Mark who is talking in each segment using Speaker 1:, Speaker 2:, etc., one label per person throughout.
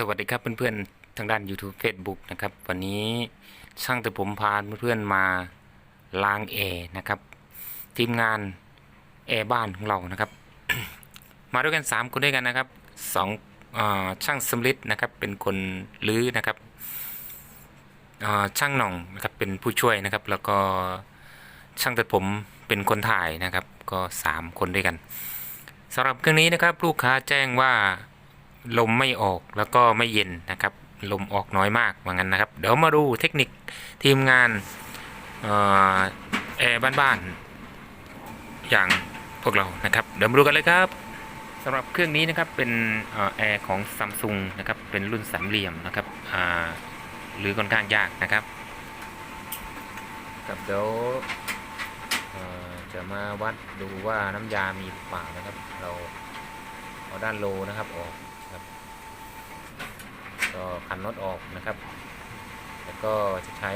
Speaker 1: สวัสดีครับเพื่อนๆทางด้าน YouTube Facebook นะครับ วันนี้ช่างแต่ผมพาเพื่อนๆมาล้างแอร์นะครับ ทีมงานแอร์บ้านของเรานะครับ มาด้วยกัน 3 คนด้วยกันนะครับสองอช่างสำลิดนะครับ เป็นคนลื้อนะครับช่างหน่องนะครับเป็นผู้ช่วยนะครับ แล้วก็ช่างตัดผมเป็นคนถ่ายนะครับ ก็ 3 คนด้วยกันสำหรับเครื่องนี้นะครับ ลูกค้าแจ้งว่า ลมไม่ออกแล้วก็ไม่เย็นนะครับ ลมออกน้อยมากว่างั้นนะครับ เดี๋ยวมาดูเทคนิคทีมงานแอร์บ้านๆอย่างพวกเรานะครับ เดี๋ยวมาดูกันเลยครับสำหรับเครื่องนี้นะครับเป็นแอร์ของซัมซุงนะครับเป็นรุ่นสามเหลี่ยมนะครับหรือค่อนข้างยากนะครับกับเดี๋ยวจะมาวัดดูว่าน้ำยามีหรือเปล่านะครับ เราเอาด้านโลนะครับออก ก็ขันน็อตออกนะครับ แล้วก็จะใช้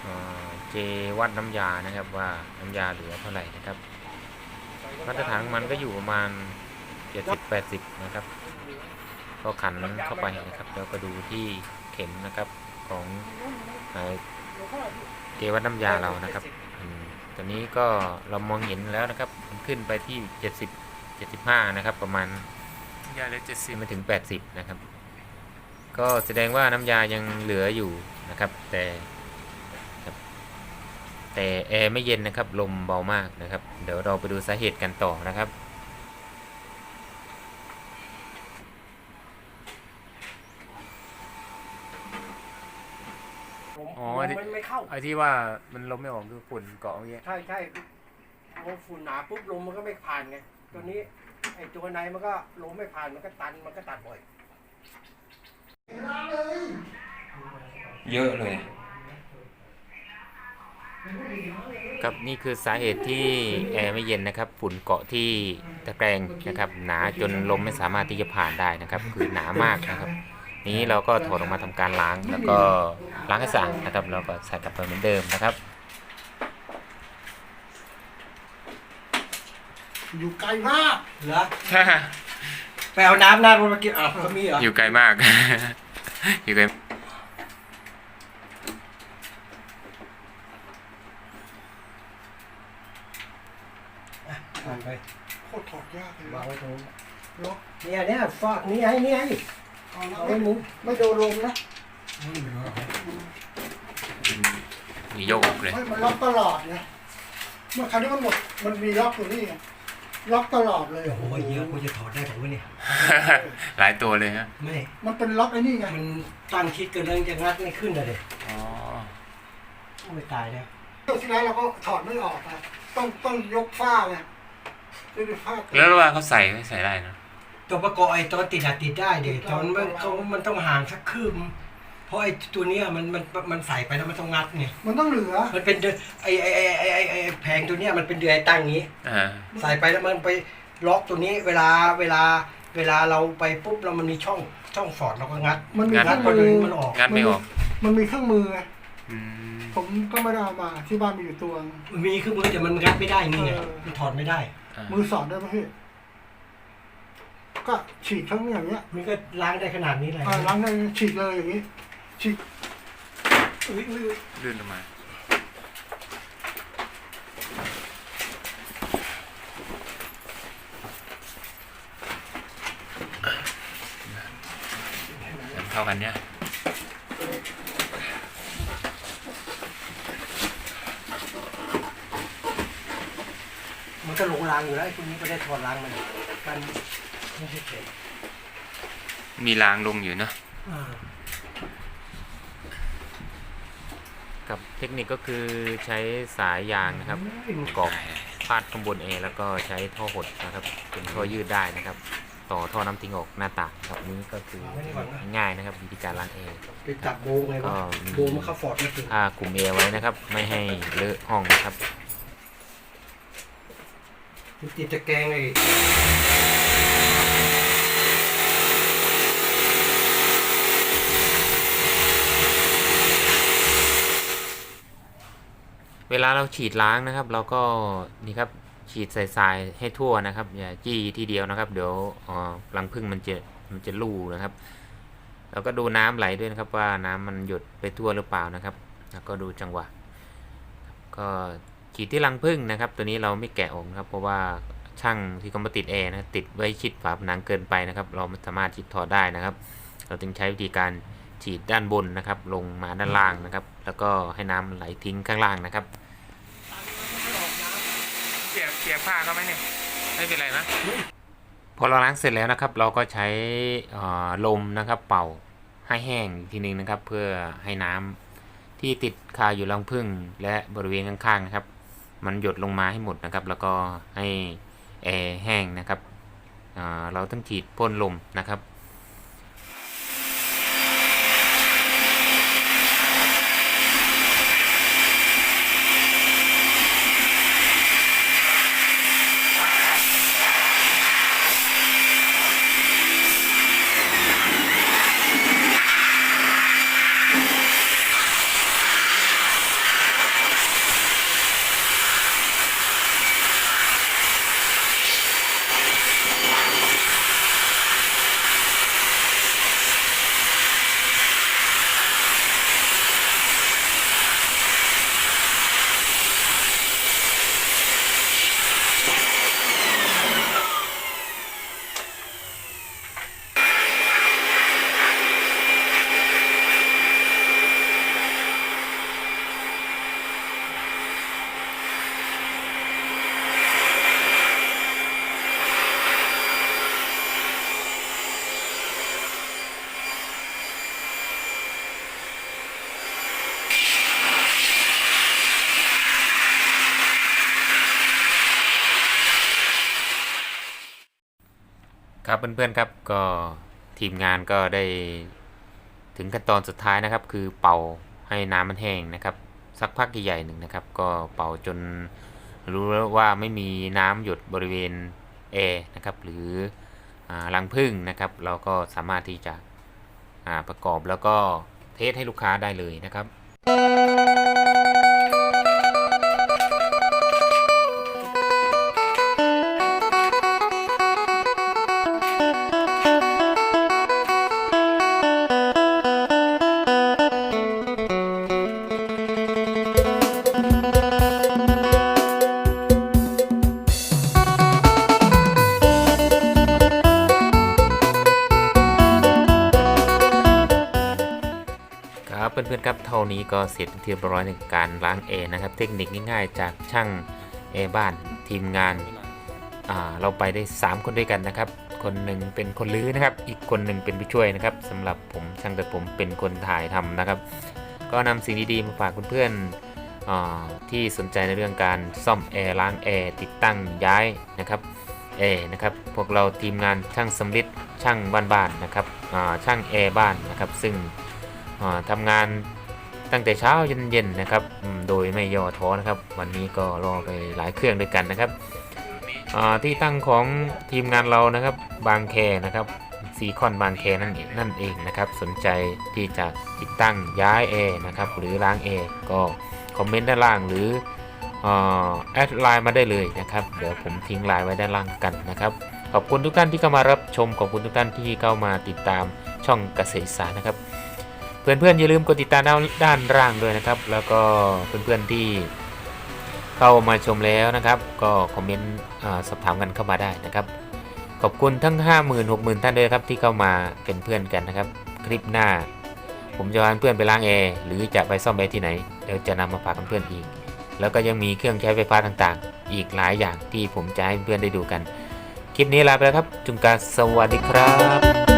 Speaker 1: เอ่อเจวัดน้ำยานะครับว่าน้ำยาเหลือเท่าไหร่นะครับมาตรฐานของมันก็อยู่ประมาณ70-80นะครับ ก็ขันเข้าไปนะครับ แล้วก็ดูที่เข็มนะครับของเอ่อเจวัดน้ำยาเรานะครับอืมตอนนี้ก็เรามองเห็นแล้วนะครับมันขึ้นไปที่70 75นะครับ ประมาณ
Speaker 2: ยาเลยเจ็ดสิบ
Speaker 1: ไม่ถึง80นะครับ ก็แสดงว่าน้ำยายังเหลืออยู่นะครับ แต่ครับแต่แอร์ไม่เย็นนะครับ ลมเบามากนะครับ เดี๋ยวเราไปดูสาเหตุกันต่อนะครับ
Speaker 2: อ๋อ
Speaker 3: ลม
Speaker 2: ที่
Speaker 3: มันไม่เข้า
Speaker 2: ไอ้ที่ว่ามันลมไม่ออกคือฝุ่นเกาะอย่างเงี้ย
Speaker 3: ใช่ใช่พอฝุ่นหนาปุ๊บลมมันก็ไม่ผ่านไง ตัวนี้ไอ้ตัวในมันก็ลมไม่ผ่านมันก็ตันมันก็ตัดบ่อย
Speaker 1: เยอะเลย ครับนี่คือสาเหตุที่แอร์ไม่เย็นนะครับ ฝุ่นเกาะที่ตะแกรงนะครับ หนาจนลมไม่สามารถที่จะผ่านได้นะครับ คือหนามากนะครับ นี้เราก็ถอดออกมาทำการล้างแล้วก็ล้างให้สะอาดนะครับแล้วก็ใส่กลับไปเหมือนเดิมนะครับ
Speaker 3: อยู่ไกลมาก
Speaker 4: เหรอ ไปเอาน้ำน้ำมากินอะเขามีเหรอ
Speaker 1: อยู่ไกลมาก อยู่ไกล
Speaker 4: ผ่านไป
Speaker 3: โคตรถอดยากเลยวา
Speaker 4: งไว้ตรง
Speaker 3: ล็อก
Speaker 4: เนี่ยเนี่ยฟอกนี่ไอ้นี่ไอ้
Speaker 3: เอาแล้ว
Speaker 4: เอาไว้มุ้ง
Speaker 3: ไม่โดนลมนะ
Speaker 1: มีโยกเลย
Speaker 3: ไม่มันล็อกตลอดไงเมื่อครั้งนี้มันหมดมันมีล็อกอยู่นี่ไง ล็อกตลอดเลย
Speaker 4: โอ้โหเยอะกูจะถอดได้ผมวะเนี่ย
Speaker 1: หลายตัวเลยฮะ
Speaker 4: ไม่
Speaker 3: มันเป็นล็อกไอ้นี่ไง
Speaker 4: มันตั้งคิดเกินเรื่องจะงัดไม่ขึ้นเลย
Speaker 1: อ๋อ
Speaker 4: ไม่ตายแล้ว
Speaker 3: เที่ยวที่แล้วเราก็ถอดไม่ออกอะต้องต้องยกฝ้าไงยกฝ้า
Speaker 1: แล้วว่าเขาใส่ไม่ใส่ได้นะ
Speaker 4: ตัวประกอบไอ้ตอนติดอะติดได้เดี๋ยวตอนมันเขามันต้องห่างสักคืบ เพราะไอ้ตัวเนี้ยมันมันมันใส่ไปแล้วมันต้องงัดไง
Speaker 3: มันต้องเหลือ
Speaker 4: มันเป็นเดือยไอ้ไอ้ไอ้ไอ้ไอ้ไอ้แผงตัวเนี้ยมันเป็นเดือยตั้งอย่างนี้
Speaker 1: อ่า
Speaker 4: ใส่ไปแล้วมันไปล็อกตัวนี้เวลาเวลาเวลาเราไปปุ๊บแล้วมันมีช่องช่องฟอร์ดเราก็งัด
Speaker 3: มันมีเค
Speaker 4: งั
Speaker 3: รื่
Speaker 4: ด
Speaker 3: อง
Speaker 4: พอ
Speaker 3: มื
Speaker 4: ดึ
Speaker 3: อ
Speaker 4: งมันออก
Speaker 1: งัดไม่ออก
Speaker 3: มันมีเครื่องมือไง
Speaker 1: อืม
Speaker 3: ผมก็ไม่ได้เอามาที่บ้านมีอยู่ตัว
Speaker 4: มันมีเครื่องมือแต่มันงัดไม่ได้นี่ไง
Speaker 3: เออ
Speaker 4: มันถอดไม่ได้
Speaker 1: อ่า
Speaker 3: มือสอดได้ไหมพี่ก็ฉีกทั้งอย่างเงี้ย
Speaker 4: มันก็ล้างได้ขนาดนี้เลย
Speaker 3: อ่าล้างได้ฉีกเลยอย่างงี้ ฉีกอุ๊ยอุ๊ยอุ๊ย
Speaker 1: ลื่นลงมาเท่ากันเนี่ย
Speaker 4: มันก็หลงล้างอยู่แล้วไอ้พวกนี้ก็ได้ถอดล้างมันกันไม่ใช่เฉย
Speaker 1: มีรางลงอยู่เนอะ
Speaker 4: อ่า
Speaker 1: กับเทคนิคก็คือใช้สายยางนะครับกรอกพาดข้างบนเอแล้วก็ใช้ท่อหดนะครับเป็นท่อยืดได้นะครับ ต่อท่อน้ำทิ้งออกหน้าต่างครับนี่ก็คือง่ายนะครับวิธีการล้างเอ
Speaker 4: ไปจับโบงไง
Speaker 1: ก็
Speaker 4: วะ
Speaker 1: มี
Speaker 4: โบงมันเข้าฟอร์ดไม่ถึง
Speaker 1: ผ้ากลุ่มเอไว้นะครับ ไม่ให้เลอะห้องนะครับ
Speaker 4: มันติดตะแกรงไอ้
Speaker 1: เวลาเราฉีดล้างนะครับ เราก็นี่ครับฉีดใส่ทรายให้ทั่วนะครับอย่าจี้ทีเดียวนะครับ เดี๋ยวรังผึ้งมันจะมันจะลู่นะครับ แล้วก็ดูน้ำไหลด้วยนะครับ ว่าน้ำมันหยดไปทั่วหรือเปล่านะครับ แล้วก็ดูจังหวะ ก็ฉีดที่รังผึ้งนะครับ ตัวนี้เราไม่แกะออกนะครับ เพราะว่าช่างที่เขามาติดแอร์นะติดไว้ชิดฝาผนังเกินไปนะครับ เราไม่สามารถฉีดถอดได้นะครับ เราจึงใช้วิธีการฉีดด้านบนนะครับ ลงมาด้านล่างนะครับ แล้วก็ให้น้ำไหลทิ้งข้างล่างนะครับ
Speaker 2: เสียผ้าก็ไหมเนี่ยไม่เป็นไรนะ
Speaker 1: พอเราล้างเสร็จแล้วนะครับ เราก็ใช้ลมนะครับเป่าให้แห้งอีกทีนึงนะครับ เพื่อให้น้ำที่ติดคาอยู่รังผึ้งและบริเวณข้างๆนะครับ มันหยดลงมาให้หมดนะครับ แล้วก็ให้แอร์แห้งนะครับเเราต้องฉีดพ่นลมนะครับ ครับเพื่อนๆครับก็ทีมงานก็ได้ถึงขั้นตอนสุดท้ายนะครับ คือเป่าให้น้ำมันแห้งนะครับ สักพักใหญ่ๆหนึ่งนะครับ ก็เป่าจนรู้แล้วว่าไม่มีน้ำหยดบริเวณแอร์นะครับ หรือรังผึ้งนะครับ เราก็สามารถที่จะประกอบแล้วก็เทสให้ลูกค้าได้เลยนะครับ ครับเพื่อนๆครับเท่านี้ก็เสร็จเป็นที่เรียบร้อยในการล้างแอร์นะครับ เทคนิคง่ายๆ จากช่างแอร์บ้านทีมงานาเราไปได้ 3 คนด้วยกันนะครับ คนหนึ่งเป็นคนลื้อนะครับ อีกคนหนึ่งเป็นผู้ช่วยนะครับสำหรับผมช่างแต่ผมเป็นคนถ่ายทำนะครับ ก็นำสิ่งดีๆมาฝากเพื่อนๆที่สนใจในเรื่องการซ่อมแอร์ล้างแอร์ติดตั้งย้ายนะครับแอร์นะครับพวกเราทีมงานช่างสำลิดช่างบ้านๆนะครับช่างแอร์บ้านนะครับ ซึ่ง ทำงานตั้งแต่เช้าเย็นๆนะครับ โดยไม่ย่อท้อนะครับ วันนี้ก็รอไปหลายเครื่องด้วยกันนะครับที่ตั้งของทีมงานเรานะครับบางแคนะครับซีคอนบางแคนั่นเองนั่นเองนะครับ สนใจที่จะติดตั้งย้ายแอร์นะครับ หรือล้างแอร์ก็คอมเมนต์ด้านล่างหรือแอดไลน์มาได้เลยนะครับ เดี๋ยวผมทิ้งไลน์ไว้ด้านล่างกันนะครับ ขอบคุณทุกท่านที่เข้ามารับชม ขอบคุณทุกท่านที่เข้ามาติดตามช่องเกษตรศาสตร์นะครับ เพื่อนๆอย่าลืมกดติดตามด้านานล่างด้วยนะครับ แล้วก็เพื่อนๆที่เข้ามาชมแล้วนะครับ ก็คอมเมนต์สอบถามกันเข้ามาได้นะครับ ขอบคุณทั้ง 50,000 60,000 ท่านด้วยครับที่เข้ามาเป็นเพื่อนกันนะครับ คลิปหน้า ผมจะพาเพื่อนไปล้างแอร์หรือจะไปซ่อมแอร์ที่ไหนเดี๋ยวจะนำมาฝากเพื่อนๆอีก แล้วก็ยังมีเครื่องใช้ไฟฟ้าต่างๆ อีกหลายอย่างที่ผมจะให้เพื่อนได้ดูกัน คลิปนี้ลาไปแล้วครับ จุงการสวัสดีครับ